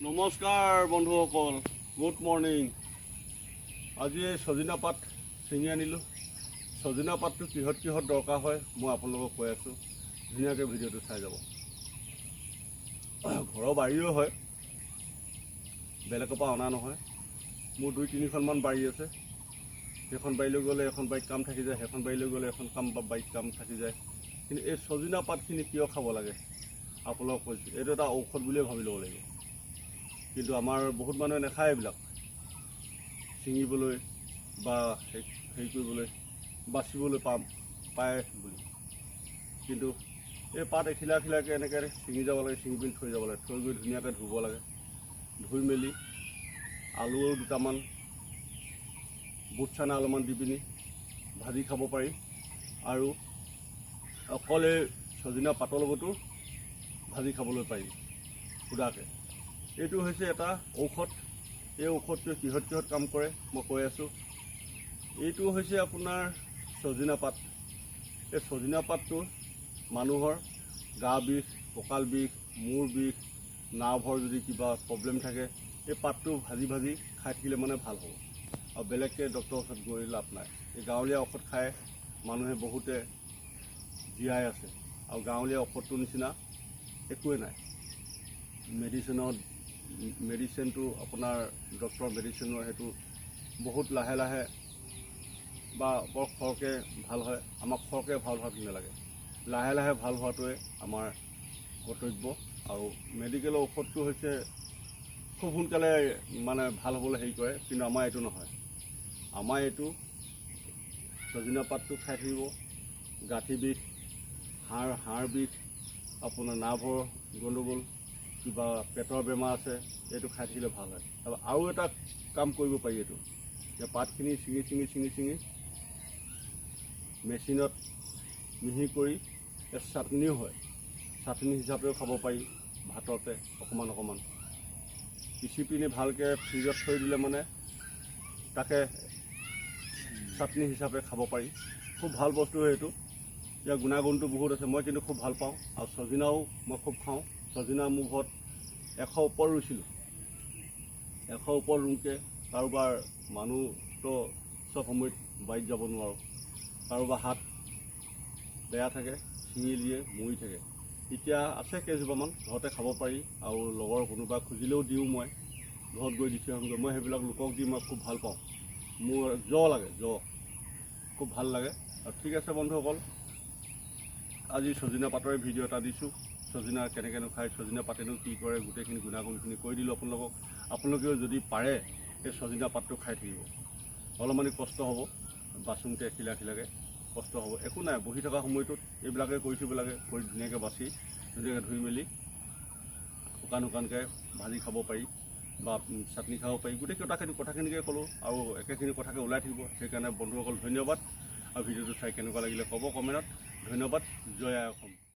নমস্কাৰ বন্ধুসকল। Good morning আজি এই ছজিনা পাত ছিঙি আনিলোঁ। ছজিনা পাতটো কিহত কিহত দৰকাৰ হয় মই আপোনালোকক কৈ আছোঁ। ধুনীয়াকৈ ভিডিঅ'টো চাই যাব। ঘৰৰ বাৰীও হয়। বেলেগৰ পৰা অনা নহয়। মোৰ দুই তিনিখনমান বাৰী আছে। সেইখন বাৰীলৈ গ'লে এখন বাৰীত কাম থাকি যায় সেইখন বাৰীলৈ গ'লে এখন কাম বা বাৰীত কাম থাকি যায়। কিন্তু এই ছজিনা পাতখিনি কিয় খাব লাগে? আপোনালোকক কৈছোঁ। এইটো এটা ঔষধ বুলিয়ে ভাবি ল'ব লাগিব। কিন্তু আমাৰ বহুত মানুহে নাখায় এইবিলাক। ছিঙিবলৈ বা হেৰি কৰিবলৈ, বাচিবলৈ পাম, পায় বুলি। কিন্তু এই পাত এখিলা এখিলাকৈ এনেকৈ ছিঙি যাব লাগে, ছিঙি পিনি থৈ যাব লাগে। থৈ গৈ ধুনীয়াকৈ ধুব লাগে। ধুই মেলি আলু দুটামান, বুট চানা অলপমান দি পিনি ভাজি খাব পাৰি। আৰু অকল এই ছজিনা পাতৰ লগতো ভাজি খাবলৈ পাৰি। সুদাকৈ। এইটো হৈছে এটা ঔষধ। এই ঔষধটোৱে কিহত কিহত কাম কৰে মই কৈ আছোঁ। এইটো হৈছে আপোনাৰ ছজিনা পাত। এই ছজিনা পাতটো মানুহৰ গা বিষ কঁকাল বিষ মূৰ বিষ নাৰ্ভৰ যদি কিবা প্ৰব্লেম থাকে এই পাতটো ভাজি ভাজি খাই থাকিলে মানে ভাল হ'ব। আৰু বেলেগকৈ ডক্টৰৰ ওচৰত গৈ লাভ নাই। এই গাঁৱলীয়া ঔষধ খাই মানুহে বহুতে জীয়াই আছে। আৰু গাঁৱলীয়া ঔষধটোৰ নিচিনা একোৱেই নাই। মেডিচিনত মেডিচিনটো আপোনাৰ ডক্টৰৰ মেডিচিনৰ সেইটো বহুত লাহে লাহে বা বৰ খৰকৈ ভাল হয় আমাক খৰকৈ ভাল হোৱাটো নালাগে। লাহে লাহে ভাল হোৱাটোৱে আমাৰ কৰ্তব্য আৰু মেডিকেলৰ ঔষধটো হৈছে খুব সোনকালে মানে ভাল হ'বলৈ হেৰি কৰে কিন্তু আমাৰ এইটো নহয়। আমাৰ এইটো ছজিনা পাতটো খাই থাকিব গাঁঠি বিষ হাড় হাড় বিষ আপোনাৰ নাৰ্ভৰ গণ্ডগোল কিবা পেটৰ বেমাৰ আছে এইটো খাই থাকিলে ভাল হয়। তাৰপৰা আৰু এটা কাম কৰিব পাৰি এইটো যে পাতখিনি ছিঙি ছিঙি ছিঙি ছিঙি মেচিনত মিহি কৰি চাটনিও হয়। চাটনি হিচাপেও খাব পাৰি ভাততে অকণমান অকণমান। পিচি পিনি ভালকৈ ফ্ৰিজত থৈ দিলে মানে তাকে চাটনি হিচাপে খাব পাৰি। খুব ভাল বস্তু এইটো। ইয়াৰ গুণাগুণটো বহুত আছে মই কিন্তু খুব ভাল পাওঁ। আৰু ছজিনাও মই খুব খাওঁ। ছজিনা মোৰ ঘৰত এশ ওপৰ ৰুইছিলোঁ। এশ ওপৰ ৰুওঁতে কাৰোবাৰ মানুহতো চব সময়ত বাৰীত যাব নোৱাৰোঁ। কাৰোবাৰ হাত বেয়া থাকে ছিঙি দিয়ে মৰি থাকে। এতিয়া আছে কেইজোপামান ঘৰতে খাব পাৰি আৰু লগৰ কোনোবা খুজিলেও দিওঁ মই। ঘৰত গৈ দি থৈ মই সেইবিলাক লোকক দি মই খুব ভাল পাওঁ। মোৰ জ লাগে জ খুব ভাল লাগে। আৰু ঠিক আছে বন্ধুসকল আজি ছজিনা পাতৰে ভিডিঅ' এটা দিছোঁ। ছজিনা কেনেকৈনো খায় ছজিনা পাতেনো কি কৰে, গোটেইখিনি গুণাগুণখিনি কৈ দিলোঁ আপোনালোকক। আপোনালোকেও যদি পাৰে সেই ছজিনা পাতটো খাই থাকিব। অলপমানি কষ্ট হ'ব বাচোঁতে এখিলা এখিলাকৈ কষ্ট হ'ব। একো নাই, বহি থকা সময়টোত এইবিলাকে কৰি থ'ব লাগে, কৰি ধুনীয়াকৈ বাচি, ধুনীয়াকৈ ধুই মেলি, শুকান শুকানকৈ ভাজি খাব পাৰি বা চাটনি খাব পাৰি। গোটেই কথাখিনি, কথাখিনিকে ক'লোঁ আৰু একেখিনি কথাকে ওলাই থাকিব। সেইকাৰণে বন্ধুসকল, ধন্যবাদ। আৰু ভিডিঅ'টো চাই কেনেকুৱা লাগিলে ক'ব কমেণ্টত। ধন্যবাদ, জয় আই অসম।